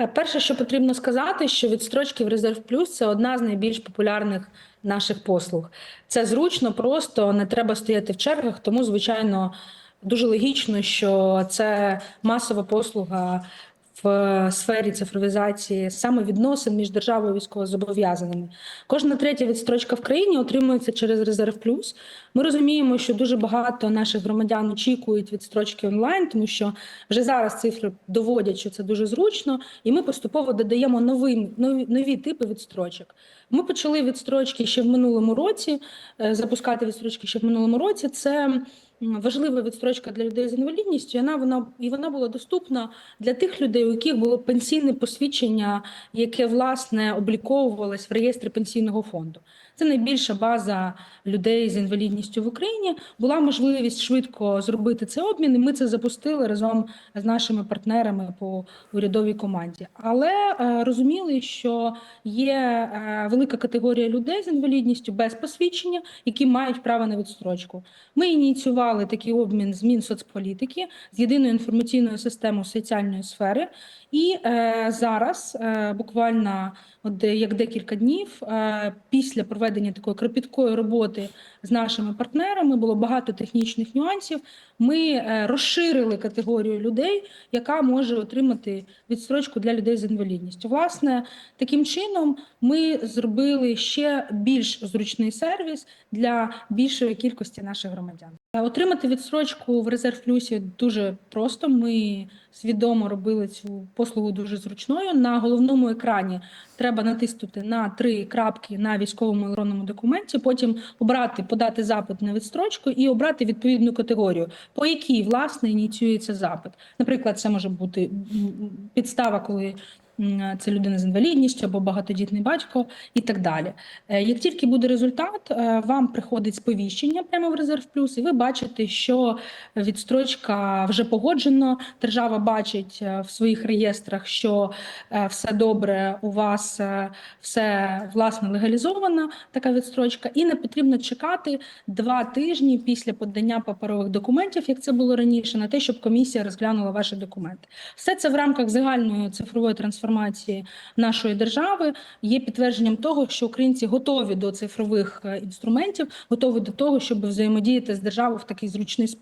Е, Перше, що потрібно сказати, що відстрочки в Резерв Плюс це одна з найбільш популярних наших послуг. Це зручно, просто не треба стояти в чергах, тому звичайно дуже логічно, що це масова послуга в сфері цифровізації саме відносин між державою і військовозобов'язаними. Кожна третя відстрочка в країні отримується через Резерв Плюс. Ми розуміємо, що дуже багато наших громадян очікують відстрочки онлайн, тому що вже зараз цифри доводять, що це дуже зручно, і ми поступово додаємо нові, нові, нові типи відстрочок. Ми почали відстрочки ще в минулому році, е, запускати відстрочки ще в минулому році. Це важлива відстрочка для людей з інвалідністю. Вона вона і вона була доступна для тих людей, у яких було пенсійне посвідчення, яке власне обліковувалось в реєстрі пенсійного фонду. Це найбільша база людей з інвалідністю в Україні. Була можливість швидко зробити цей обмін. і Ми це запустили разом з нашими партнерами по урядовій команді. Але е, розуміли, що є е, велика категорія людей з інвалідністю без посвідчення, які мають право на відстрочку. Ми ініціювали такий обмін з Мінсоцполітики з єдиною інформаційною системою соціальної сфери. І е, зараз, е, буквально от як декілька днів, е, після проведення такої кропіткої роботи з нашими партнерами, було багато технічних нюансів. Ми е, розширили категорію людей, яка може отримати відстрочку для людей з інвалідністю. Власне, таким чином ми зробили ще більш зручний сервіс для більшої кількості наших громадян. Е, Отримати відстрочку в резерв плюсі дуже просто. Ми свідомо робили цю послугу дуже зручною. На головному екрані треба натиснути на три крапки на військовому електронному документі, потім обрати, подати запит на відстрочку і обрати відповідну категорію, по якій власне ініціюється запит. Наприклад, це може бути підстава, коли це людина з інвалідністю або багатодітний батько і так далі. Е, Як тільки буде результат, е, вам приходить сповіщення прямо в резерв плюс, і ви бачите, що відстрочка вже погоджено. Держава бачить е, в своїх реєстрах, що все добре, у вас все власне легалізована така відстрочка, і не потрібно чекати два тижні після подання паперових документів, як це було раніше, на те, щоб комісія розглянула ваші документи. Все це в рамках загальної цифрової трансформації нашої держави є підтвердженням того, що українці готові до цифрових е, інструментів, готові до того, щоб взаємодіяти з державою в такий зручний спосіб.